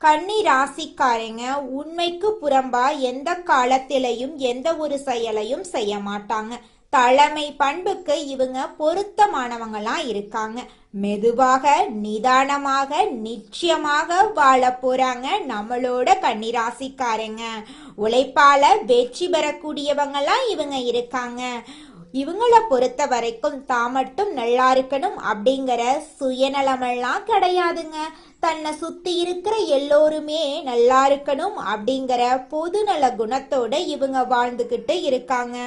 கன்னி ராசிக்காரங்க உண்மைக்கு புறம்பா எந்த காலத்திலையும் எந்த ஒரு செயலையும் செய்ய மாட்டாங்க. தலைமை பண்புக்கு இவங்க பொருத்தமானவங்களா இருக்காங்க. மெதுவாக நிதானமாக நிச்சயமாக வாழ போறாங்க நம்மளோட கன்னிராசிக்காரங்க. உழைப்பால வெற்றி பெறக்கூடியவங்களா இவங்க இருக்காங்க. இவங்கள பொறுத்த வரைக்கும் தான் மட்டும் நல்லா இருக்கணும் அப்படிங்கிற சுயநலமெல்லாம் கிடையாதுங்க. தன்னை சுத்தி இருக்கிற எல்லோருமே நல்லா இருக்கணும் அப்படிங்கிற பொதுநல குணத்தோட இவங்க வாழ்ந்துகிட்டு இருக்காங்க.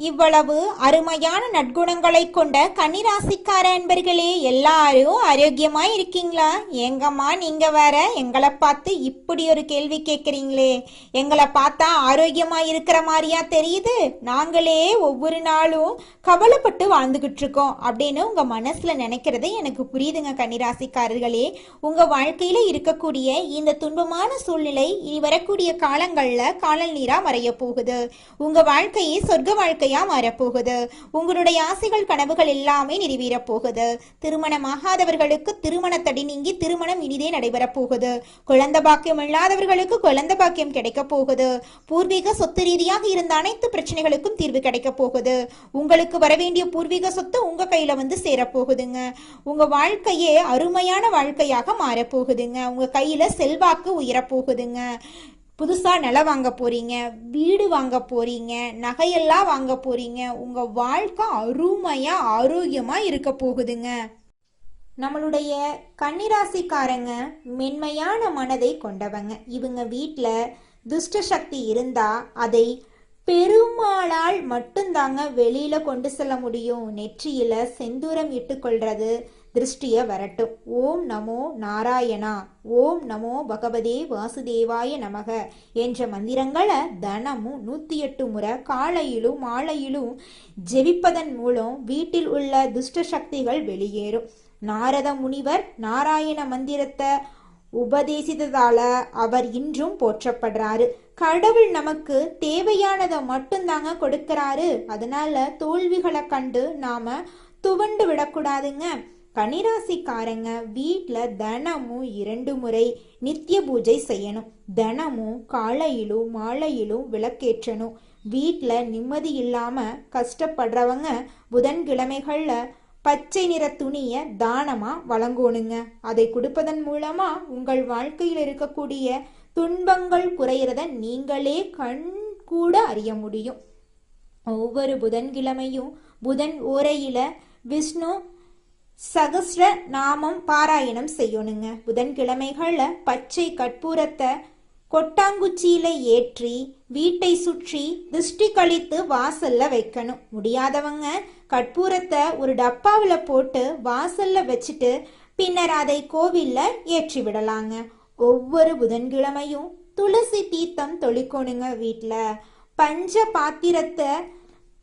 இவ்வளவு அருமையான நற்குணங்களை கொண்ட கன்னிராசிக்கார அன்பர்களே எல்லாரும் ஆரோக்கியமா இருக்கீங்களா? எங்கம்மா நீங்க வேற எங்களை பார்த்து இப்படி ஒரு கேள்வி கேட்குறீங்களே. எங்களை பார்த்தா ஆரோக்கியமா இருக்கிற மாதிரியா தெரியுது? நாங்களே ஒவ்வொரு நாளும் கவலைப்பட்டு வாழ்ந்துகிட்டு இருக்கோம் அப்படின்னு உங்க மனசுல நினைக்கிறது எனக்கு புரியுதுங்க கன்னிராசிக்காரர்களே. உங்க வாழ்க்கையில இருக்கக்கூடிய இந்த துன்பமான சூழ்நிலை இனி வரக்கூடிய காலங்கள்ல காலல் நீரா மறைய போகுது. உங்க வாழ்க்கையை சொர்க்க வாழ்க்கை ஆசையா மாறப்போகுது. உங்களுடைய ஆசைகள் கனவுகள் எல்லாமே நிறைவேறப் போகுது திருமணமாகாதவர்களுக்கு திருமண தடி நீங்கி திருமணம் இனிதே நடைபெறப் போகுது குழந்தை பாக்கியம் இல்லாதவர்களுக்கு குழந்தை பாக்கியம் கிடைக்கப் போகுது. பூர்வீக சொத்து ரீதியாக இருந்த அனைத்து பிரச்சனைகளுக்கும் தீர்வு கிடைக்கப் போகுது. உங்களுக்கு வரவேண்டிய பூர்வீக சொத்து உங்க கையில வந்து சேரப்போகுதுங்க. உங்க வாழ்க்கையே அருமையான வாழ்க்கையாக மாறப்போகுதுங்க. உங்க கையில செல்வாக்கு உயரப்போகுதுங்க. புதுசாக நிலம் வாங்க போகிறீங்க வீடு வாங்க போகிறீங்க நகையெல்லாம் வாங்க போகிறீங்க உங்கள் வாழ்க்கை அருமையாக ஆரோக்கியமாக இருக்க போகுதுங்க. நம்மளுடைய கன்னிராசிக்காரங்க மென்மையான மனதை கொண்டவங்க. இவங்க வீட்டில் துஷ்ட சக்தி இருந்தால் அதை பெருமாளால் மட்டும்தாங்க வெளியில் கொண்டு செல்ல முடியும். நெற்றியில் செந்தூரம் இட்டுக்கொள்றது திருஷ்டிய வரட்டும். ஓம் நமோ நாராயணா. ஓம் நமோ பகவதே வாசுதேவாய நமக. என்ற மந்திரங்களை தனமும் நூற்றி எட்டு முறை காலையிலும் மாலையிலும் ஜெபிப்பதன் மூலம் வீட்டில் உள்ள துஷ்ட சக்திகள் வெளியேறும். நாரத முனிவர் நாராயண மந்திரத்தை உபதேசித்ததால அவர் இன்றும் போற்றப்படுறாரு. கடவுள் நமக்கு தேவையானதை மட்டும்தாங்க கொடுக்கறாரு. அதனால தோல்விகளை கண்டு நாம துவண்டு விடக்கூடாதுங்க. கன்னிராசிக்காரங்க வீட்டில் தினமும் இரண்டு முறை நித்திய பூஜை செய்யணும். தினமும் காலையிலும் மாலையிலும் விளக்கேற்றணும். வீட்டில் நிம்மதி இல்லாமல் கஷ்டப்படுறவங்க புதன்கிழமைகளில் பச்சை நிற துணியை தானமாக வழங்கணுங்க. அதை கொடுப்பதன் மூலமாக உங்கள் வாழ்க்கையில் இருக்கக்கூடிய துன்பங்கள் குறையிறத நீங்களே கண் கூட அறிய முடியும். ஒவ்வொரு புதன்கிழமையும் புதன் ஓரையில் விஷ்ணு சகஸ்ர நாமம் பாராயணம் செய்யணுங்க. புதன்கிழமைகளில் பச்சை கற்பூரத்தை கொட்டாங்குச்சியில ஏற்றி வீட்டை சுற்றி திருஷ்டி கழித்து வாசல்ல வைக்கணும். முடியாதவங்க கற்பூரத்தை ஒரு டப்பாவில் போட்டு வாசல்ல வச்சுட்டு பின்னர் அதை கோவில்ல ஏற்றி விடலாங்க. ஒவ்வொரு புதன்கிழமையும் துளசி தீர்த்தம் தொளிக்கணுங்க வீட்டில் பஞ்ச பாத்திரத்தை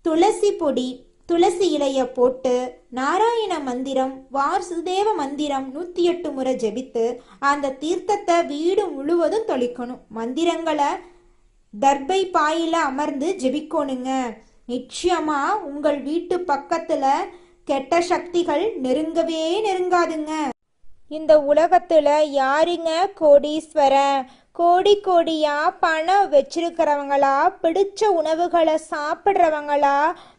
துளசி பொடி துளசி இலைய போட்டு நாராயண மந்திரம் வாசுதேவ மந்திரம் நூற்றி எட்டு முறை ஜெபித்து அந்த தீர்த்தத்தை வீடு முழுவதும் தொளிக்கணும். மந்திரங்களை தர்பை பாயில அமர்ந்து ஜெபிக்கணுங்க. நிச்சயமா உங்கள் வீட்டு பக்கத்துல கெட்ட சக்திகள் நெருங்கவே நெருங்காதுங்க. இந்த உலகத்துல யாருங்க கோடீஸ்வரன் கோடி கோடியா பணம் வச்சிருக்கிறவங்களா? பிடிச்ச உணவுகளை சாப்பிட்றவங்களா?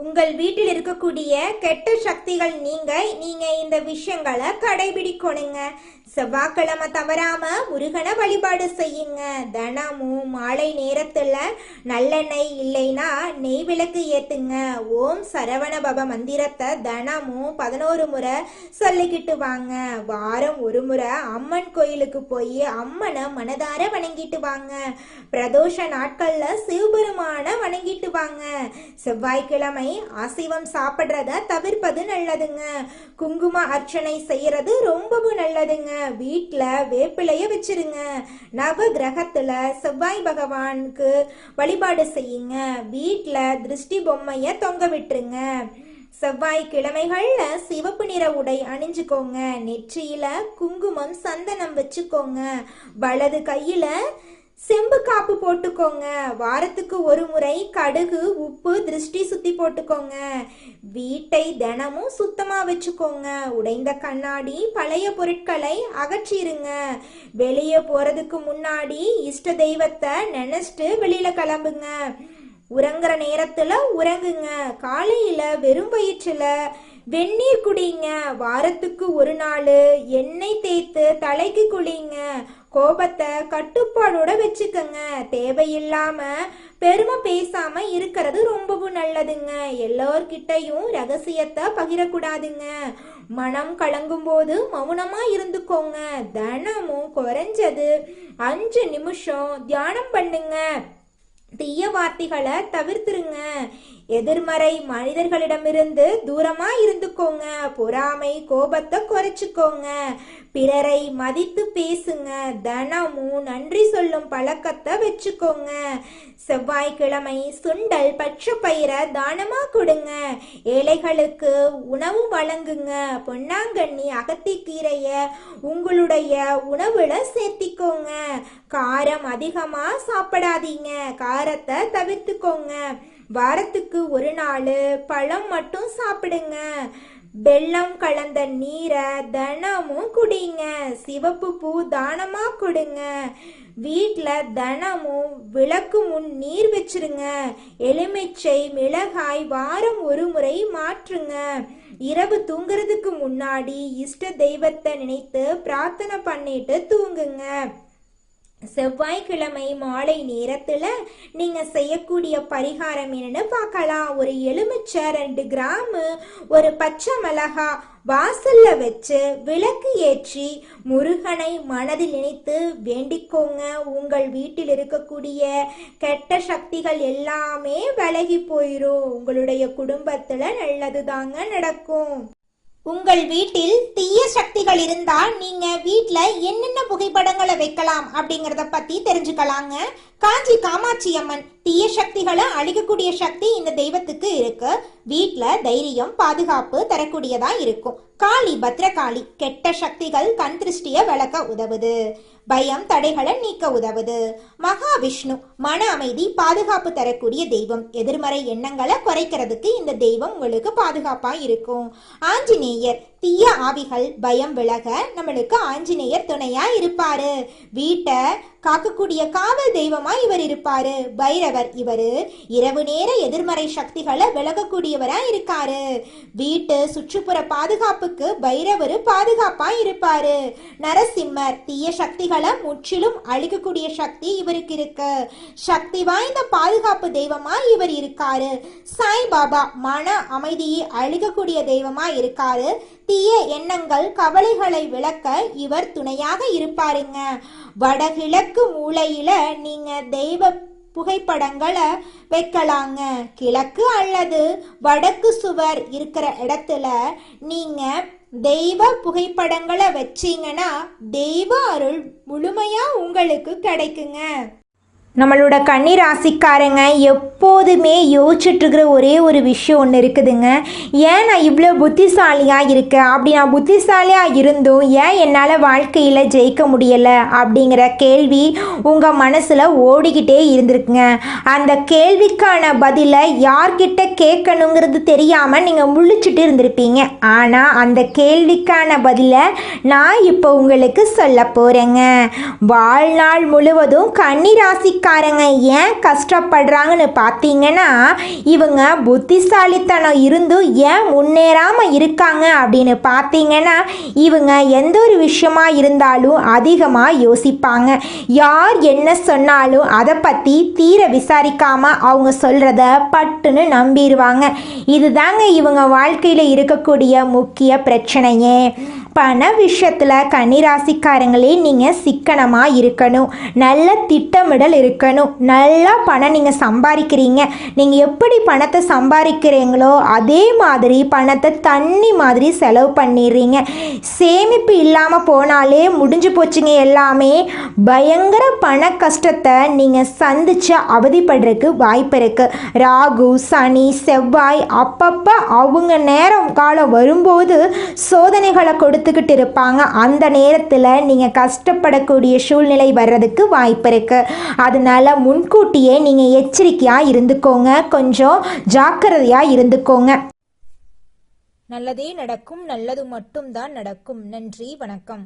உங்கள் வீட்டில் இருக்கக்கூடிய கெட்ட சக்திகள் நீங்க நீங்க இந்த விஷயங்களை கடைபிடிக்கணுங்க. செவ்வாய்க்கிழமை தவறாம முருகனை வழிபாடு செய்யுங்க. தினமும் மாலை நேரத்துல நல்லெண்ணெய் இல்லைன்னா நெய் விளக்கு ஏத்துங்க. ஓம் சரவண பவ மந்திரத்தை தினமும் பதினோரு முறை சொல்லிக்கிட்டு வாங்க. வாரம் ஒரு முறை அம்மன் கோயிலுக்கு போய் அம்மனை மனதார வணங்கிட்டு வாங்க. பிரதோஷ நாட்கள்ல சிவபெருமான வணங்கிட்டு வாங்க. செவ்வாய்க்கிழமை அசைவம் சாப்பிட்றத தவிர்ப்பது நல்லதுங்க. குங்கும அர்ச்சனை செய்யறது ரொம்பவும் நல்லதுங்க. வீட்டில் வேப்பிலைய வச்சிருங்க. நவ கிரகத்துல செவ்வாய் பகவானுக்கு வழிபாடு செய்யுங்க. வீட்டில் திருஷ்டி பொம்மைய தொங்க விட்டுருங்க. செவ்வாய் கிழமைகள்ல சிவப்பு நிற உடை அணிஞ்சுக்கோங்க. நெற்றியில குங்குமம் சந்தனம் வச்சுக்கோங்க. வலது கையில செம்பு காப்பு போட்டுக்கோங்க. வாரத்துக்கு ஒரு முறை கடுகு உப்பு திருஷ்டி சுத்தி போட்டுக்கோங்க. வீட்டை தினமும் சுத்தமா வச்சுக்கோங்க. உடைந்த கண்ணாடி பழைய பொருட்களை அகற்றிருங்க. வெளியே போறதுக்கு முன்னாடி இஷ்ட தெய்வத்தை நினைச்சிட்டு வெளியில கிளம்புங்க. உறங்குற நேரத்துல உறங்குங்க. காலையில வெறும் வயிற்றுல வெந்நீர் குடிங்க. வாரத்துக்கு ஒரு நாள் எண்ணெய் தேய்த்து தலைக்கு குளிங்க. கோபத்தை கட்டுப்பாடோட வச்சுக்கோங்க. தேவையில்லாம பெருமை பேசாம இருக்கிறது ரொம்பவும் நல்லதுங்க. எல்லோர்கிட்டையும் ரகசியத்தை பகிரக்கூடாதுங்க. மனம் கலங்கும் போது மௌனமா இருந்துக்கோங்க. தினமும் குறைஞ்சது அஞ்சு நிமிஷம் தியானம் பண்ணுங்க. தீய வார்த்தைகளை தவிர்த்துருங்க. எதிர்மறை மனிதர்களிடமிருந்து தூரமா இருந்துக்கோங்க. பொறாமை கோபத்தை குறைச்சிக்கோங்க. பிறரை மதித்து பேசுங்க. தினமும் நன்றி சொல்லும் பழக்கத்தை வச்சுக்கோங்க. செவ்வாய்க்கிழமை சுண்டல் பச்சை பயிரை தானமா கொடுங்க. ஏழைகளுக்கு உணவு வழங்குங்க. பொன்னாங்கண்ணி அகத்திக்கீரைய உங்களுடைய உணவுல சேர்த்திக்கோங்க. காரம் அதிகமாக சாப்பிடாதீங்க. காரத்தை தவிர்த்துக்கோங்க. வாரத்துக்கு ஒரு நாள் பழம் மட்டும் சாப்பிடுங்க. வெள்ளம் கலந்த நீரை தினமும் குடிங்க. சிவப்பு பூ தானமா கொடுங்க. வீட்டில் தினமும் விளக்கு முன் நீர் வச்சிருங்க. எலுமிச்சை மிளகாய் வாரம் ஒரு முறை மாற்றுங்க. இரவு தூங்குறதுக்கு முன்னாடி இஷ்ட தெய்வத்தை நினைத்து பிரார்த்தனை பண்ணிட்டு தூங்குங்க. செவ்வாய்க்கிழமை மாலை நேரத்துல நீங்க செய்யக்கூடிய பரிகாரம் என்னன்னு பார்க்கலாம். ஒரு எலுமிச்சை ரெண்டு கிராமு ஒரு பச்சை மிளகா வாசல்ல வச்சு விளக்கு ஏற்றி முருகனை மனதில் நினைத்து வேண்டிக்கோங்க. உங்கள் வீட்டில் இருக்கக்கூடிய கெட்ட சக்திகள் எல்லாமே விலகி போயிரும். உங்களுடைய குடும்பத்துல நல்லது தாங்க நடக்கும். உங்கள் வீட்டில் தீய சக்திகள் இருந்தா நீங்க வீட்ல என்னென்ன புகைப்படங்களை வைக்கலாம் அப்படிங்கறத பத்தி தெரிஞ்சுக்கலாங்க. காஞ்சி காமாட்சி அம்மன் தீய சக்திகளை அழிக்கக்கூடிய சக்தி இந்த தெய்வத்துக்கு இருக்கு. வீட்டுல தைரியம் பாதுகாப்பு தரக்கூடியதா இருக்கும். காளி பத்ரகாளி கெட்ட சக்திகள் கண் திருஷ்டிய விளக்க உதவுது. பயம் தடைகளை நீக்க உதவுது. மகாவிஷ்ணு மன அமைதி பாதுகாப்பு தரக்கூடிய தெய்வம். எதிர்மறை எண்ணங்களை குறைக்கிறதுக்கு இந்த தெய்வம் உங்களுக்கு பாதுகாப்பா இருக்கும். ஆஞ்சநேயர் தீய ஆவிகள் பயம் விலக நம்மளுக்கு ஆஞ்சநேயர் துணையா இருப்பாரு. வீட்டை காக்கக்கூடிய காவல் தெய்வமா இவர் இருப்பாரு. பைரவர் இவரு இரவு நேர எதிர்மறை சக்திகளை விலகக்கூடியவரா இருக்காரு. வீட்டு சுற்றுப்புற பாதுகாப்புக்கு பைரவர் பாதுகாப்பா இருப்பாரு. நரசிம்மர் தீய சக்திகளை முற்றிலும் அழிக்கக்கூடிய சக்தி இவருக்கு இருக்கு. சக்தி வாய்ந்த பாதுகாப்பு தெய்வமா இவர் இருக்காரு. சாய்பாபா மன அமைதியை அழிக்கக்கூடிய தெய்வமா இருக்காரு. தீய எண்ணங்கள் கவலைகளை விளக்க இவர் துணையாக இருப்பாருங்க. வடகிழக்கு மூலையில நீங்க தெய்வ புகைப்படங்களை வைக்கலாங்க. கிழக்கு அல்லது வடக்கு சுவர் இருக்கிற இடத்துல நீங்க தெய்வ புகைப்படங்களை வச்சீங்கன்னா தெய்வ அருள் முழுமையா உங்களுக்கு கிடைக்குங்க. நம்மளோட கன்னி ராசிக்காரங்க எப்போதுமே யோசிச்சுட்ருக்கிற ஒரே ஒரு விஷயம் ஒன்று இருக்குதுங்க. ஏன் நான் இவ்வளோ புத்திசாலியாக இருக்கேன் அப்படி நான் புத்திசாலியாக இருந்தும் ஏன் என்னால் வாழ்க்கையில் ஜெயிக்க முடியலை? அப்படிங்கிற கேள்வி உங்கள் மனசில் ஓடிக்கிட்டே இருந்திருக்குங்க. அந்த கேள்விக்கான பதிலை யார்கிட்ட கேட்கணுங்கிறது தெரியாமல் நீங்கள் முழிச்சிட்டு இருந்திருப்பீங்க. ஆனால் அந்த கேள்விக்கான பதிலை நான் இப்போ உங்களுக்கு சொல்ல போகிறேங்க வாழ்நாள் முழுவதும் கன்னி ராசி ராசிக்காரங்க ஏன் கஷ்டப்படுறாங்கன்னு பார்த்தீங்கன்னா இவங்க புத்திசாலித்தனம் இருந்தும் ஏன் முன்னேறாமல் இருக்காங்க அப்படின்னு பார்த்தீங்கன்னா இவங்க எந்த ஒரு விஷயமா இருந்தாலும் அதிகமாக யோசிப்பாங்க. யார் என்ன சொன்னாலும் அதை பற்றி தீர விசாரிக்காமல் அவங்க சொல்கிறத பட்டுன்னு நம்பிடுவாங்க. இதுதாங்க இவங்க வாழ்க்கையில் இருக்கக்கூடிய முக்கிய பிரச்சனையே. பண விஷயத்தில் கன்னிராசிக்காரங்களே நீங்கள் சிக்கனமாக இருக்கணும். நல்ல திட்டமிடல் இருக்கணும். நல்லா பணம் நீங்கள் சம்பாதிக்கிறீங்க. நீங்கள் எப்படி பணத்தை சம்பாதிக்கிறீங்களோ அதே மாதிரி பணத்தை தண்ணி மாதிரி செலவு பண்ணிடுறீங்க. சேமிப்பு இல்லாமல் போனாலே முடிஞ்சு போச்சுங்க எல்லாமே. பயங்கர பண கஷ்டத்தை நீங்கள் சந்தித்து அவதிப்படுறதுக்கு வாய்ப்பு இருக்குது ராகு சனி செவ்வாய் அப்பப்போ அவங்க நேரம் காலம் வரும்போது சோதனைகளை கொடுத்து கொடுத்துக்கிட்டு இருப்பாங்க அந்த நேரத்தில் நீங்கள் கஷ்டப்படக்கூடிய சூழ்நிலை வர்றதுக்கு வாய்ப்பு இருக்குது அதனால் முன்கூட்டியே நீங்கள் எச்சரிக்கையாக இருந்துக்கோங்க. கொஞ்சம் ஜாக்கிரதையாக இருந்துக்கோங்க. நல்லதே நடக்கும். நல்லது மட்டும்தான் நடக்கும். நன்றி. வணக்கம்.